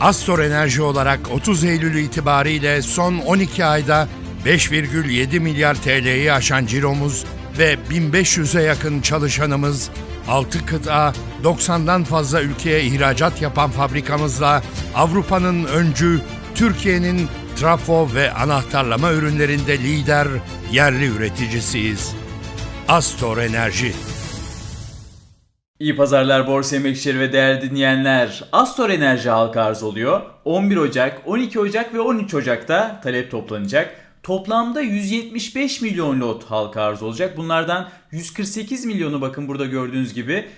Astor Enerji olarak 30 Eylül itibariyle son 12 ayda 5,7 milyar TL'yi aşan ciromuz ve 1500'e yakın çalışanımız, 6 kıta, 90'dan fazla ülkeye ihracat yapan fabrikamızla Avrupa'nın öncü, Türkiye'nin trafo ve anahtarlama ürünlerinde lider, yerli üreticisiyiz. Astor Enerji İyi pazarlar borsa emekçileri ve değerli dinleyenler. Astor Enerji halka arz oluyor. 11 Ocak, 12 Ocak ve 13 Ocak'ta talep toplanacak. Toplamda 175 milyon lot halka arz olacak. Bunlardan 148 milyonu bakın burada gördüğünüz gibi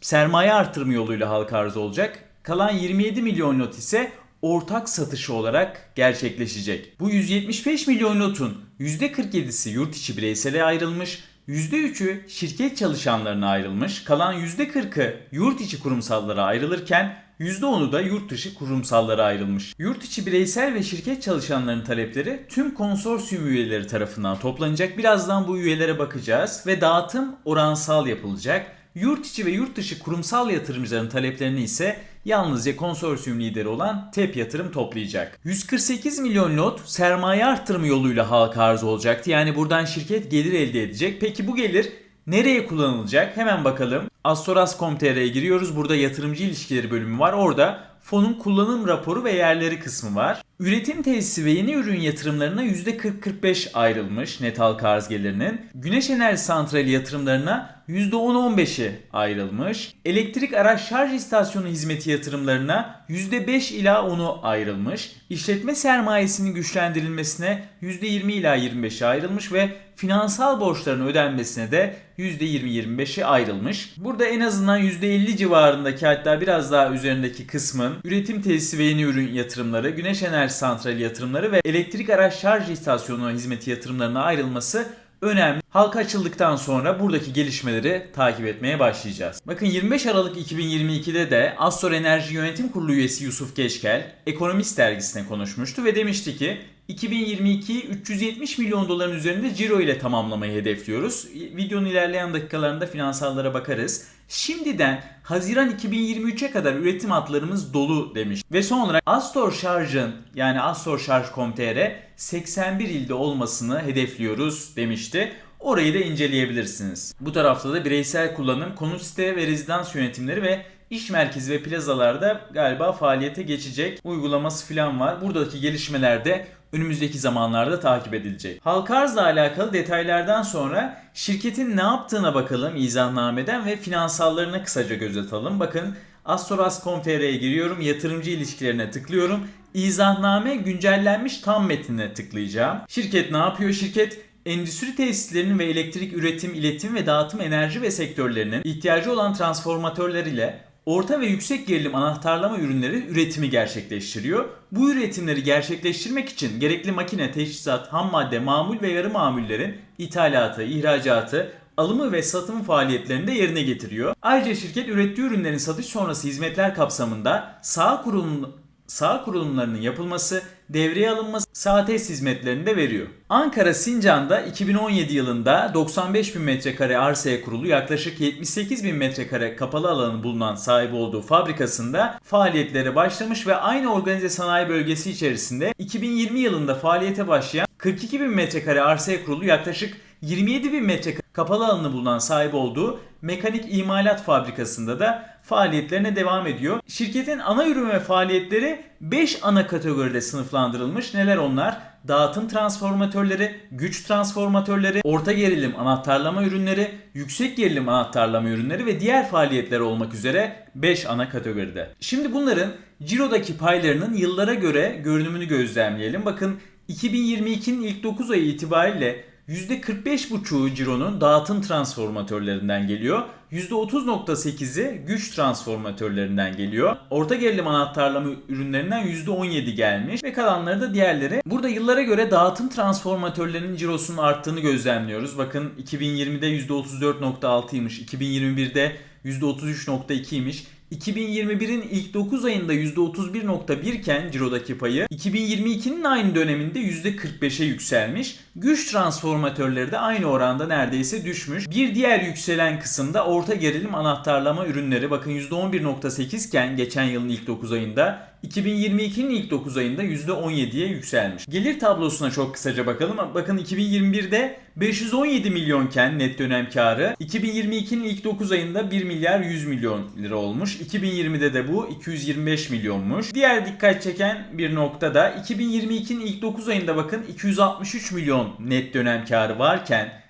sermaye artırımı yoluyla halka arz olacak. Kalan 27 milyon lot ise ortak satışı olarak gerçekleşecek. Bu 175 milyon lotun %47'si yurt içi bireysele ayrılmış, %3'ü şirket çalışanlarına ayrılmış, kalan %40'ı yurt içi kurumsallara ayrılırken %10'u da yurt dışı kurumsallara ayrılmış. Yurt içi bireysel ve şirket çalışanlarının talepleri tüm konsorsiyum üyeleri tarafından toplanacak. Birazdan bu üyelere bakacağız ve dağıtım oransal yapılacak. Yurt içi ve yurt dışı kurumsal yatırımcıların taleplerini ise yalnızca konsorsiyum lideri olan TEP yatırım toplayacak. 148 milyon lot sermaye artırımı yoluyla halka arz olacaktı. Yani buradan şirket gelir elde edecek. Peki bu gelir nereye kullanılacak? Hemen bakalım. Astoras.com.tr'ye giriyoruz. Burada yatırımcı ilişkileri bölümü var. Orada fonun kullanım raporu ve yerleri kısmı var. Üretim tesisi ve yeni ürün yatırımlarına %40-45 ayrılmış net halka arz gelirinin. Güneş enerji santrali yatırımlarına %10-15'i ayrılmış. Elektrik araç şarj istasyonu hizmeti yatırımlarına %5 ila 10'u ayrılmış. İşletme sermayesinin güçlendirilmesine %20 ila 25'i ayrılmış ve finansal borçların ödenmesine de %20-25'i ayrılmış. Burada en azından %50 civarındaki hatta biraz daha üzerindeki kısmın üretim tesisi ve yeni ürün yatırımları, güneş enerji santrali yatırımları ve elektrik araç şarj istasyonu hizmeti yatırımlarına ayrılması önemli. Halka açıldıktan sonra buradaki gelişmeleri takip etmeye başlayacağız. Bakın 25 Aralık 2022'de de Astor Enerji Yönetim Kurulu üyesi Yusuf Geçkel Ekonomist dergisine konuşmuştu ve demişti ki 2022'yi 370 milyon doların üzerinde ciro ile tamamlamayı hedefliyoruz. Videonun ilerleyen dakikalarında finansallara bakarız. Şimdiden Haziran 2023'e kadar üretim hatlarımız dolu demiş. Ve son olarak Astor Şarj'ın yani Astor Şarj.com.tr 81 ilde olmasını hedefliyoruz demişti. Orayı da inceleyebilirsiniz. Bu tarafta da bireysel kullanım, konut site ve rezidans yönetimleri ve iş merkezi ve plazalarda galiba faaliyete geçecek uygulaması falan var. Buradaki gelişmeler de önümüzdeki zamanlarda takip edilecek. Halka arzla alakalı detaylardan sonra şirketin ne yaptığına bakalım izahnameden ve finansallarına kısaca göz atalım. Bakın Astoras.com.tr'ye giriyorum, yatırımcı ilişkilerine tıklıyorum. İzahname güncellenmiş tam metnine tıklayacağım. Şirket ne yapıyor? Şirket endüstri tesislerinin ve elektrik üretim, iletim ve dağıtım enerji ve sektörlerinin ihtiyacı olan transformatörler ile orta ve yüksek gerilim anahtarlama ürünleri üretimi gerçekleştiriyor. Bu üretimleri gerçekleştirmek için gerekli makine, teçhizat, ham madde, mamul ve yarı mamullerin ithalatı, ihracatı, alımı ve satım faaliyetlerini de yerine getiriyor. Ayrıca şirket ürettiği ürünlerin satış sonrası hizmetler kapsamında sağ kurulum sağ kurulumlarının yapılması, devreye alınması, sağ test hizmetlerini de veriyor. Ankara Sincan'da 2017 yılında 95 bin metrekare arsaya kurulu yaklaşık 78 bin metrekare kapalı alanı bulunan sahibi olduğu fabrikasında faaliyetlere başlamış ve aynı organize sanayi bölgesi içerisinde 2020 yılında faaliyete başlayan 42 bin metrekare arsaya kurulu yaklaşık 27 bin metrekare kapalı alanı bulunan sahip olduğu mekanik imalat fabrikasında da faaliyetlerine devam ediyor. Şirketin ana ürün ve faaliyetleri 5 ana kategoride sınıflandırılmış. Neler onlar? Dağıtım transformatörleri, güç transformatörleri, orta gerilim anahtarlama ürünleri, yüksek gerilim anahtarlama ürünleri ve diğer faaliyetler olmak üzere 5 ana kategoride. Şimdi bunların Ciro'daki paylarının yıllara göre görünümünü gözlemleyelim. Bakın 2022'nin ilk 9 ayı itibariyle %45,5'u cironun dağıtım transformatörlerinden geliyor. %30.8'i güç transformatörlerinden geliyor. Orta gerilim anahtarlama ürünlerinden %17 gelmiş ve kalanları da diğerleri. Burada yıllara göre dağıtım transformatörlerinin cirosunun arttığını gözlemliyoruz. Bakın 2020'de %34.6'ymış, 2021'de %33.2'ymiş. 2021'in ilk 9 ayında %31.1 iken cirodaki payı 2022'nin aynı döneminde %45'e yükselmiş. Güç transformatörleri de aynı oranda neredeyse düşmüş. Bir diğer yükselen kısımda orta gerilim anahtarlama ürünleri bakın %11.8 iken geçen yılın ilk 9 ayında 2022'nin ilk 9 ayında %17'ye yükselmiş. Gelir tablosuna çok kısaca bakalım. Bakın 2021'de 517 milyonken net dönem karı 2022'nin ilk 9 ayında 1 milyar 100 milyon lira olmuş. 2020'de de bu 225 milyonmuş. Diğer dikkat çeken bir nokta da 2022'nin ilk 9 ayında bakın 263 milyon net dönem karı varken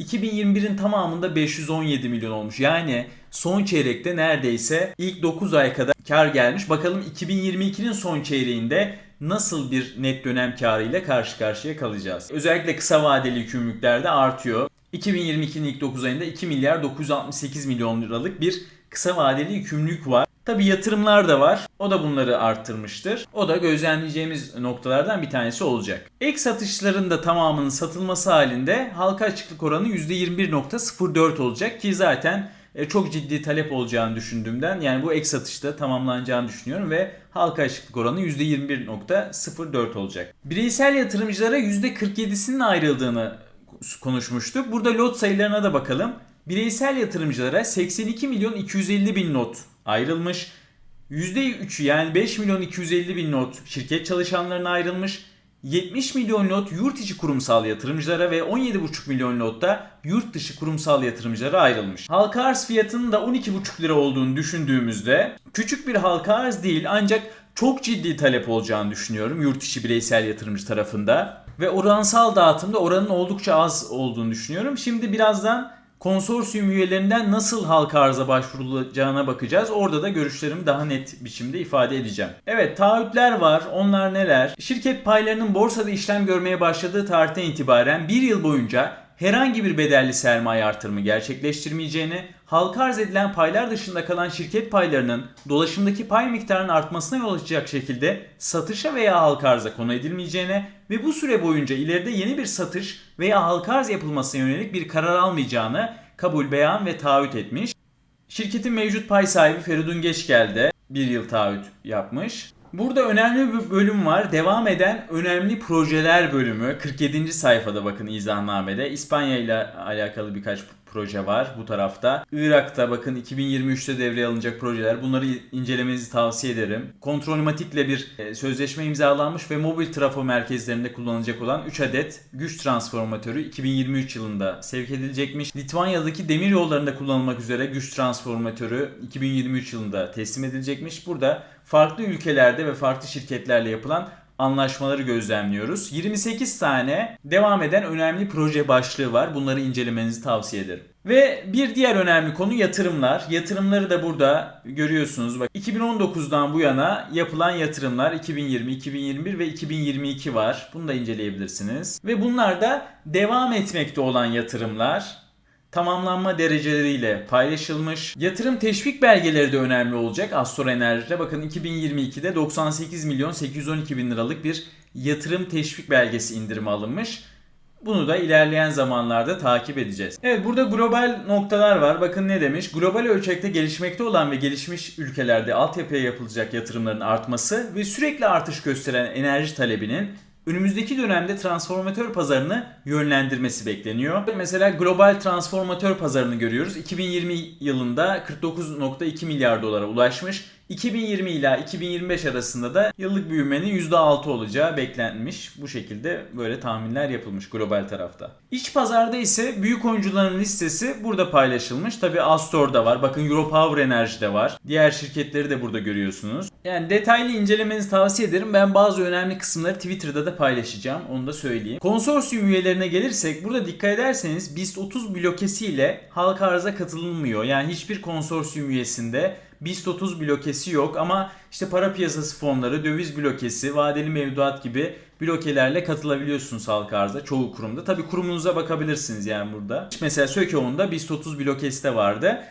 2021'in tamamında 517 milyon olmuş. Yani son çeyrekte neredeyse ilk 9 ay kadar kar gelmiş. Bakalım 2022'nin son çeyreğinde nasıl bir net dönem karı ile karşı karşıya kalacağız. Özellikle kısa vadeli yükümlülüklerde artıyor. 2022'nin ilk 9 ayında 2 milyar 968 milyon liralık bir kısa vadeli yükümlülük var. Tabi yatırımlar da var. O da bunları arttırmıştır. O da gözlemleyeceğimiz noktalardan bir tanesi olacak. Ek satışların da tamamının satılması halinde halka açıklık oranı %21.04 olacak ki zaten çok ciddi talep olacağını düşündüğümden yani bu ek satışta tamamlanacağını düşünüyorum ve halka açıklık oranı %21.04 olacak. Bireysel yatırımcılara %47'sinin ayrıldığını konuşmuştuk. Burada lot sayılarına da bakalım. Bireysel yatırımcılara 82 milyon 250 bin not ayrılmış. %3'ü yani 5 milyon 250 bin not şirket çalışanlarına ayrılmış. 70 milyon lot yurt içi kurumsal yatırımcılara ve 17,5 milyon lot da yurt dışı kurumsal yatırımcılara ayrılmış. Halka arz fiyatının da 12,5 lira olduğunu düşündüğümüzde küçük bir halka arz değil ancak çok ciddi talep olacağını düşünüyorum yurt içi bireysel yatırımcı tarafında. Ve oransal dağıtımda oranın oldukça az olduğunu düşünüyorum. Şimdi birazdan konsorsiyum üyelerinden nasıl halka arza başvurulacağına bakacağız. Orada da görüşlerimi daha net biçimde ifade edeceğim. Evet taahhütler var. Onlar neler? Şirket paylarının borsada işlem görmeye başladığı tarihten itibaren bir yıl boyunca herhangi bir bedelli sermaye artırımı gerçekleştirmeyeceğini, halka arz edilen paylar dışında kalan şirket paylarının dolaşımdaki pay miktarının artmasına yol açacak şekilde satışa veya halka arza konu edilmeyeceğine ve bu süre boyunca ileride yeni bir satış veya halka arz yapılmasına yönelik bir karar almayacağını kabul beyan ve taahhüt etmiş. Şirketin mevcut pay sahibi Feridun Geçgel de bir yıl taahhüt yapmış. Burada önemli bir bölüm var. Devam eden önemli projeler bölümü. 47. sayfada bakın izahnamede. İspanya ile alakalı birkaç proje var bu tarafta. Irak'ta bakın 2023'te devreye alınacak projeler. Bunları incelemenizi tavsiye ederim. Kontrolmatik'le bir e, sözleşme imzalanmış ve mobil trafo merkezlerinde kullanılacak olan 3 adet güç transformatörü 2023 yılında sevk edilecekmiş. Litvanya'daki demir yollarında kullanılmak üzere güç transformatörü 2023 yılında teslim edilecekmiş. Burada farklı ülkelerde ve farklı şirketlerle yapılan anlaşmaları gözlemliyoruz. 28 tane devam eden önemli proje başlığı var. Bunları incelemenizi tavsiye ederim. Ve bir diğer önemli konu yatırımlar. Yatırımları da burada görüyorsunuz. Bak 2019'dan bu yana yapılan yatırımlar 2020, 2021 ve 2022 var. Bunu da inceleyebilirsiniz. Ve bunlar da devam etmekte olan yatırımlar tamamlanma dereceleriyle paylaşılmış. Yatırım teşvik belgeleri de önemli olacak Astor Enerji'de. Bakın 2022'de 98 milyon 812 bin liralık bir yatırım teşvik belgesi indirimi alınmış. Bunu da ilerleyen zamanlarda takip edeceğiz. Evet burada global noktalar var. Bakın ne demiş? Global ölçekte gelişmekte olan ve gelişmiş ülkelerde altyapıya yapılacak yatırımların artması ve sürekli artış gösteren enerji talebinin önümüzdeki dönemde transformatör pazarını yönlendirmesi bekleniyor. Mesela global transformatör pazarını görüyoruz. 2020 yılında 49.2 milyar dolara ulaşmış. 2020 ila 2025 arasında da yıllık büyümenin %6 olacağı beklenmiş. Bu şekilde böyle tahminler yapılmış global tarafta. İç pazarda ise büyük oyuncuların listesi burada paylaşılmış. Tabi Astor'da var. Bakın Europower Enerji'de var. Diğer şirketleri de burada görüyorsunuz. Yani detaylı incelemenizi tavsiye ederim. Ben bazı önemli kısımları Twitter'da da paylaşacağım. Onu da söyleyeyim. Konsorsiyum üyelerine gelirsek burada dikkat ederseniz BIST 30 blokesiyle halka arıza katılınmıyor. Yani hiçbir konsorsiyum üyesinde BIST 30 blokesi yok ama işte para piyasası fonları, döviz blokesi, vadeli mevduat gibi blokelerle katılabiliyorsunuz halka arza çoğu kurumda. Tabi kurumunuza bakabilirsiniz yani burada. Mesela Sökeo'nda BIST 30 blokesi de vardı.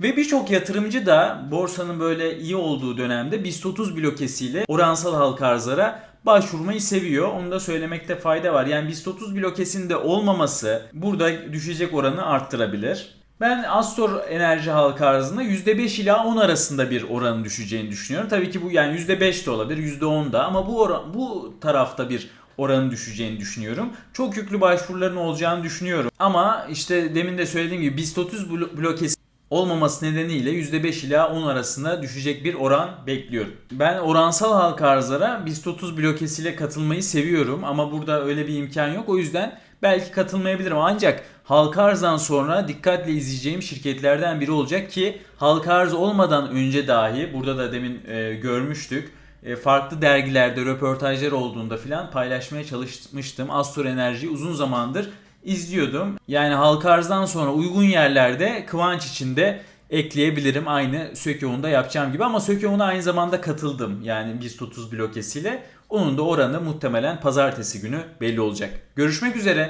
Ve birçok yatırımcı da borsanın böyle iyi olduğu dönemde BIST 30 blokesiyle oransal halka arzlara başvurmayı seviyor. Onu da söylemekte fayda var. Yani BIST 30 blokesinde olmaması burada düşecek oranı arttırabilir. Ben Astor Enerji halka arzında %5 ila 10 arasında bir oranın düşeceğini düşünüyorum. Tabii ki bu yani %5 de olabilir, %10 da ama bu oran, bu tarafta bir oranın düşeceğini düşünüyorum. Çok yüklü başvuruların olacağını düşünüyorum. Ama işte demin de söylediğim gibi BIST 30 blokesi olmaması nedeniyle %5 ila 10 arasında düşecek bir oran bekliyorum. Ben oransal halka arzlara BIST 30 blokesiyle katılmayı seviyorum ama burada öyle bir imkan yok. O yüzden belki katılmayabilirim ancak halka arzdan sonra dikkatle izleyeceğim şirketlerden biri olacak ki halka arz olmadan önce dahi burada da demin e, görmüştük e, farklı dergilerde röportajlar olduğunda filan paylaşmaya çalışmıştım. Astor Enerji'yi uzun zamandır izliyordum. Yani halka arzdan sonra uygun yerlerde kıvanç içinde ekleyebilirim aynı Sökeon'da yapacağım gibi ama Sökeon'a aynı zamanda katıldım yani BIST 30 blokesiyle. Onun da oranı muhtemelen pazartesi günü belli olacak. Görüşmek üzere.